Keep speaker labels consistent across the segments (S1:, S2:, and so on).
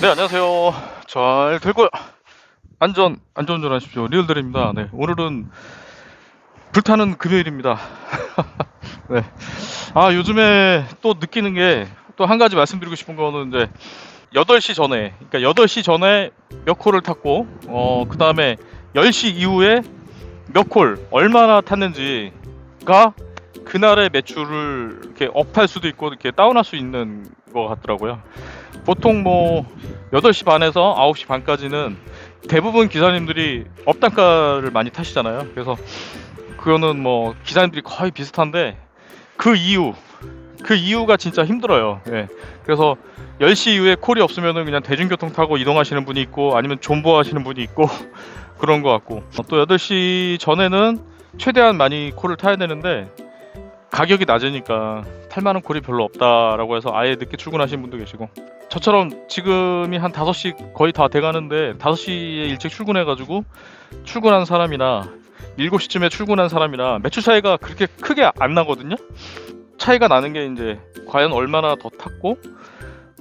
S1: 네, 안녕하세요. 잘 될거요 안전, 안전운전 하십시오. 리얼들입니다. 네, 오늘은 불타는 금요일입니다. 네. 아, 요즘에 또 느끼는 게 또 한 가지 말씀드리고 싶은 거는 이제 8시 전에, 그러니까 8시 전에 몇 콜을 탔고, 어, 그 다음에 10시 이후에 몇 콜, 얼마나 탔는지가 그날의 매출을 이렇게 업할 수도 있고, 이렇게 다운할 수 있는 것 같더라고요. 보통 뭐 8시 반에서 9시 반까지는 대부분 기사님들이 업단가를 많이 타시잖아요. 그래서 그거는 뭐 기사님들이 거의 비슷한데 그 이유 그 이유가 진짜 힘들어요. 예. 그래서 10시 이후에 콜이 없으면은 그냥 대중교통 타고 이동하시는 분이 있고 아니면 존버 하시는 분이 있고 그런 것 같고 또 8시 전에는 최대한 많이 콜을 타야 되는데 가격이 낮으니까 탈 만한 콜이 별로 없다라고 해서 아예 늦게 출근하시는 분도 계시고 저처럼 지금이 한 5시 거의 다 돼가는데 5시에 일찍 출근해가지고 출근한 사람이나 7시쯤에 출근한 사람이나 매출 차이가 그렇게 크게 안 나거든요. 차이가 나는 게 이제 과연 얼마나 더 탔고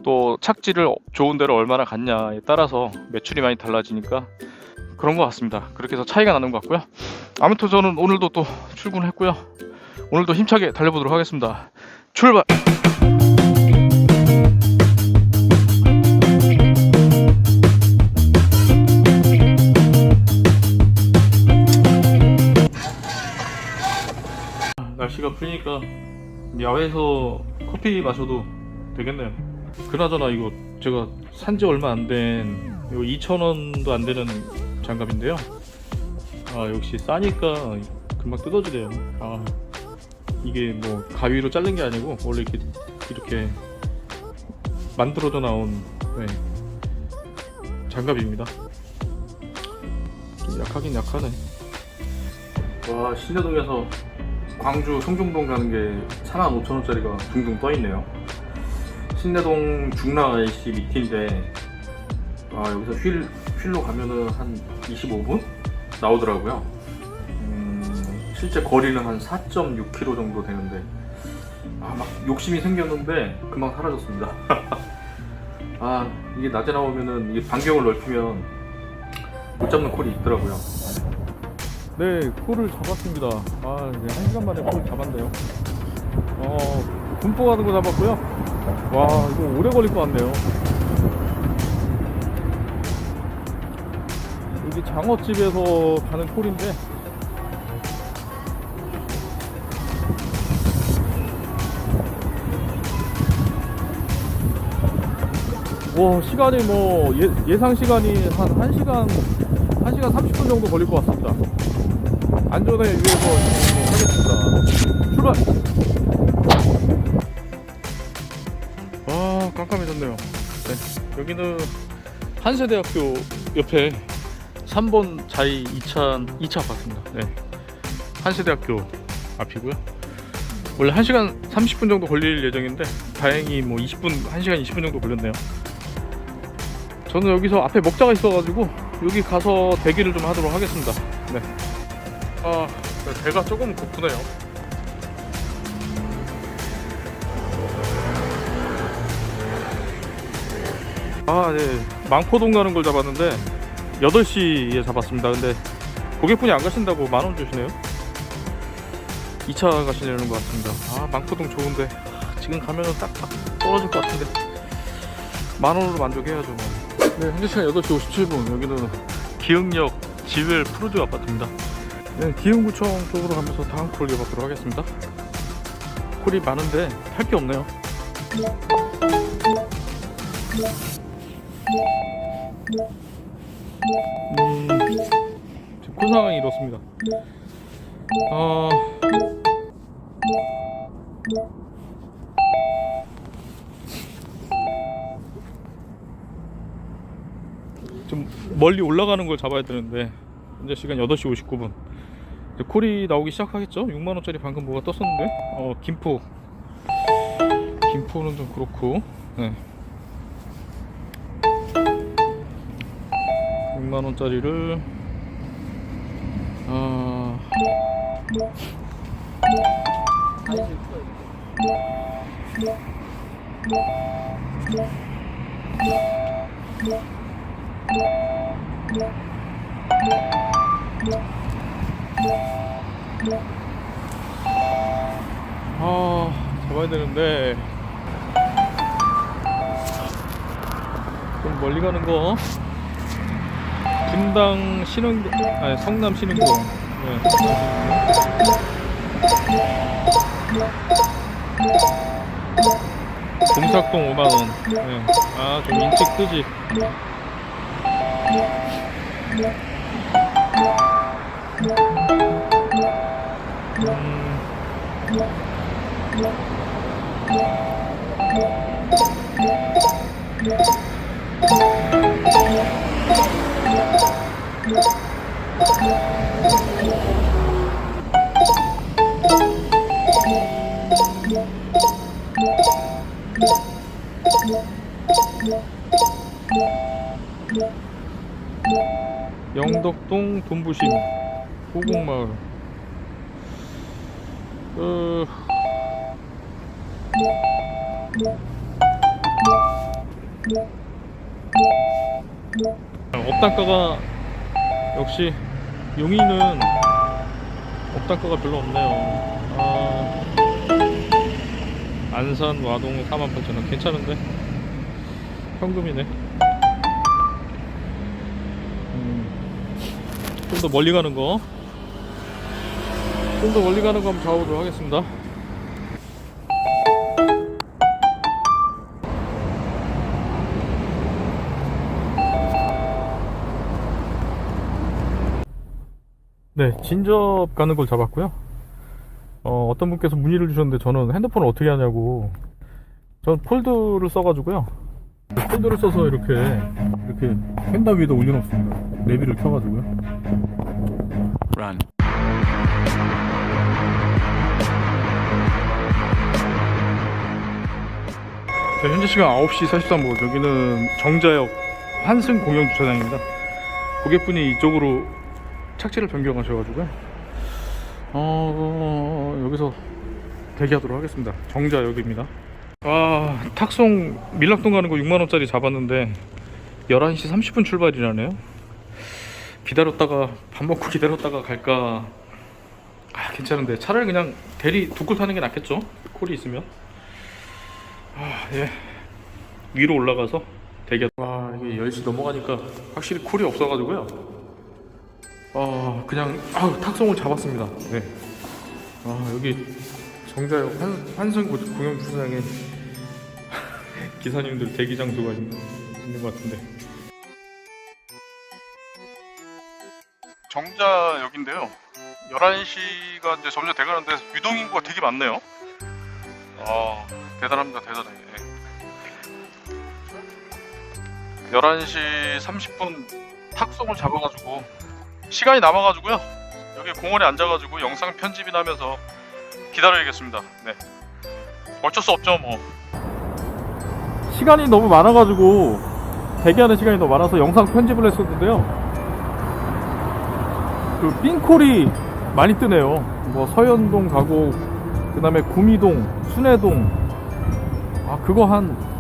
S1: 또 착지를 좋은 데로 얼마나 갔냐에 따라서 매출이 많이 달라지니까 그런 것 같습니다. 그렇게 해서 차이가 나는 것 같고요. 아무튼 저는 오늘도 또 출근했고요. 오늘도 힘차게 달려보도록 하겠습니다. 출발! 날씨가 풀리니까 야외에서 커피 마셔도 되겠네요. 그나저나 이거 제가 산 지 얼마 안 된 이거 2,000원도 안 되는 장갑인데요. 아 역시 싸니까 금방 뜯어지네요. 아 이게 뭐 가위로 자른 게 아니고 원래 이렇게 이렇게 만들어져 나온 네, 장갑입니다. 좀 약하긴 약하네. 와 신여동에서 광주 성중동 가는 게 4만 5천 원짜리가 둥둥 떠 있네요. 신내동 중랑 IC 밑인데 아 여기서 휠 휠로 가면은 한 25분 나오더라고요. 음, 실제 거리는 한 4.6km 정도 되는데 아 막 욕심이 생겼는데 금방 사라졌습니다. 아 이게 낮에 나오면은 이게 반경을 넓히면 못 잡는 콜이 있더라고요. 네, 콜을 잡았습니다. 아, 이제 한 시간 만에 콜 잡았네요. 어, 군포 가는 거 잡았고요. 와, 이거 오래 걸릴 것 같네요. 여기 장어집에서 가는 콜인데, 와, 시간이 뭐, 예, 예상 시간이 한 1시간, 1시간 30분 정도 걸릴 것 같습니다. 안전에 위해서 하겠습니다. 출발! 와, 깜깜해졌네요. 네, 여기는 한세대학교 옆에 3번 자이 2차, 2차 아파트입니다. 네. 한세대학교 앞이고요. 원래 1시간 30분 정도 걸릴 예정인데 다행히 뭐 20분, 1시간 20분 정도 걸렸네요. 저는 여기서 앞에 먹자가 있어가지고 여기 가서 대기를 좀 하도록 하겠습니다. 네. 아, 배가 조금 고프네요. 아, 네. 망포동 가는 걸 잡았는데 8시에 잡았습니다. 근데 고객분이 안 가신다고 만 원 주시네요. 2차 가시려는 것 같습니다. 아, 망포동 좋은데 아, 지금 가면은 딱, 딱 떨어질 것 같은데 만 원으로 만족해야죠. 뭐. 네, 현재 시간 8시 57분. 여기는 기흥역 지웰 푸르즈 아파트입니다. 네, 기흥구청 쪽으로 가면서 다음 콜 이어받도록 하겠습니다. 콜이 많은데 할 게 없네요. 음, 지금 콜 상황이 이렇습니다. 어... 멀리 올라가는 걸 잡아야 되는데 현재 시간 8시 59분 이제 콜이 나오기 시작하겠죠? 6만원짜리 방금 뭐가 떴었는데 어 김포 김포는 좀 그렇고 네. 6만원짜리를 아... 아 잡아야 되는데. 좀 멀리 가는 거. 분당 신흥동 아니 성남 신흥동. 네. 동삭동 5만원 네. 아좀 인식 뜨지 음, 영 호곡마을 어... 업단가가 역시 용인은 업단가가 별로 없네요. 아... 안산 와동 48,000원 괜찮은데? 현금이네. 좀더 멀리 가는 거. 좀 더 멀리 가는 거 한번 잡아보도록 하겠습니다. 네, 진접 가는 걸 잡았고요. 어, 어떤 분께서 문의를 주셨는데 저는 핸드폰을 어떻게 하냐고. 전 폴드를 써가지고요. 폴드를 써서 이렇게 이렇게 펜다 위에다 올려놓습니다. 내비를 켜가지고요.
S2: Run.
S1: 네, 현재 시간 9시 43분 여기는 정자역 환승 공영 주차장입니다. 고객분이 이쪽으로 착지를 변경하셔가지고요. 어, 여기서 대기하도록 하겠습니다. 정자역입니다. 아, 탁송 밀락동 가는 거 6만원짜리 잡았는데 11시 30분 출발이라네요. 기다렸다가 밥 먹고 기다렸다가 갈까 아 괜찮은데 차라리 그냥 대리 두콜 타는 게 낫겠죠 콜이 있으면 아 예. 위로 올라가서 대기 와 이게 10시 넘어가니까 확실히 콜이 없어가지고요. 아 그냥 아 탁송을 잡았습니다. 네아 여기 정자역 환, 환승 공영주차장에 기사님들 대기 장소가 있는, 있는 것 같은데. 정자 역인데요. 11시가 이제 점점 돼가는데 유동 인구가 되게 많네요. 아, 대단합니다, 대단해. 예. 11시 30분 탁송을 잡아가지고 시간이 남아가지고요. 여기 공원에 앉아가지고 영상 편집이나 하면서 기다려야겠습니다. 네. 어쩔 수 없죠, 뭐. 시간이 너무 많아가지고 대기하는 시간이 너무 많아서 영상 편집을 했었는데요. 그 삥콜이 많이 뜨네요. 뭐 서현동 가고 그 다음에 구미동, 순회동. 아 그거 한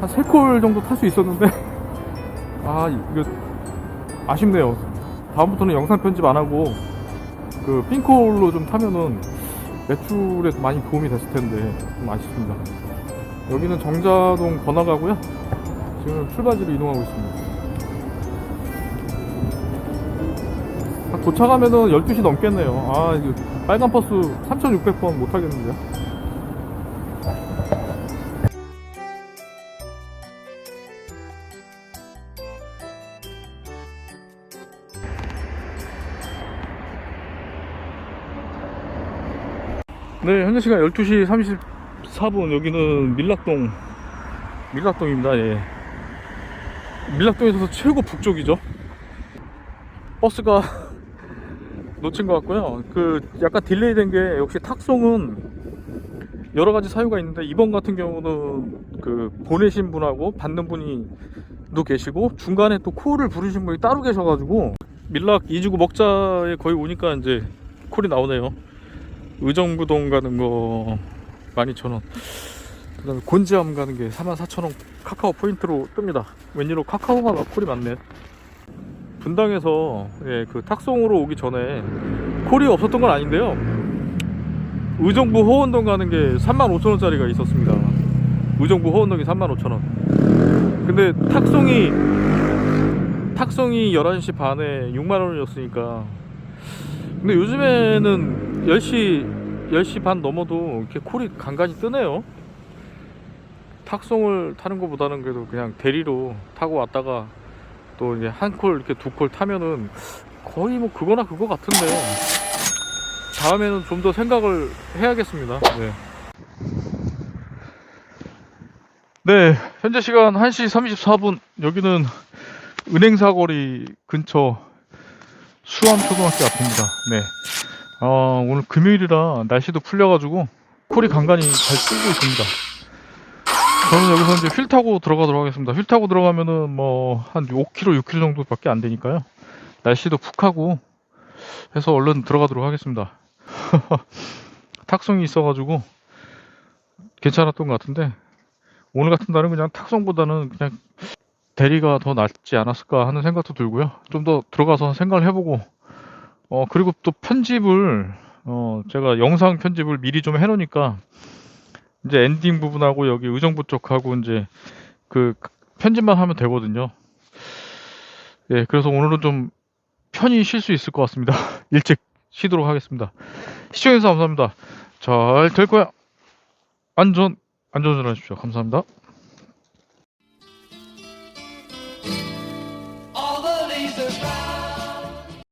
S1: 한 세콜 정도 탈 수 있었는데 아 이거 아쉽네요. 다음부터는 영상 편집 안 하고 그 삥콜로 좀 타면은 매출에 많이 도움이 됐을 텐데 좀 아쉽습니다. 여기는 정자동 번화가고요. 지금 출발지로 이동하고 있습니다. 아, 도착하면은 12시 넘겠네요. 아, 이거 빨간 버스 3600번 못 타겠는데요. 네, 현재 시간 12시 34분. 여기는 밀락동. 밀락동입니다, 예. 밀락동에서 최고 북쪽이죠. 버스가 놓친 것 같고요. 그 약간 딜레이 된 게 역시 탁송은 여러 가지 사유가 있는데 이번 같은 경우는 그 보내신 분하고 받는 분이 도 계시고 중간에 또 콜을 부르신 분이 따로 계셔가지고 밀락 이지구 먹자에 거의 오니까 이제 콜이 나오네요. 의정부동 가는 거 12,000원. 그 다음에 곤지암 가는 게 44,000원 카카오 포인트로 뜹니다. 웬일로 카카오가 콜이 많네. 분당에서 예, 그 탁송으로 오기 전에 콜이 없었던 건 아닌데요. 의정부 호원동 가는 게 35,000원짜리가 있었습니다. 의정부 호원동이 35,000원. 근데 탁송이 탁송이 11시 반에 6만 원이었으니까 근데 요즘에는 10시 10시 반 넘어도 이렇게 콜이 간간히 뜨네요. 탁송을 타는 것보다는 그래도 그냥 대리로 타고 왔다가 또 이제 한 콜 이렇게 두 콜 타면은 거의 뭐 그거나 그거 같은데 다음에는 좀 더 생각을 해야겠습니다. 네. 네, 현재 시간 1시 34분. 여기는 은행 사거리 근처 수암초등학교 앞입니다. 네. 어, 오늘 금요일이라 날씨도 풀려가지고 콜이 간간히 잘 뜨고 있습니다. 저는 여기서 이제 휠 타고 들어가도록 하겠습니다. 휠 타고 들어가면은 뭐 한 5km, 6km 정도밖에 안 되니까요. 날씨도 푹하고 해서 얼른 들어가도록 하겠습니다. 탁송이 있어가지고 괜찮았던 것 같은데 오늘 같은 날은 그냥 탁송보다는 그냥 대리가 더 낫지 않았을까 하는 생각도 들고요. 좀 더 들어가서 생각을 해보고 어 그리고 또 편집을 어 제가 영상 편집을 미리 좀 해놓으니까 이제 엔딩 부분하고 여기 의정부 쪽하고 이제 그 편집만 하면 되거든요. 예, 그래서 오늘은 좀 편히 쉴 수 있을 것 같습니다. 일찍 쉬도록 하겠습니다. 시청해주셔서 감사합니다. 잘 될 거야. 안전, 안전운전하십시오. 감사합니다.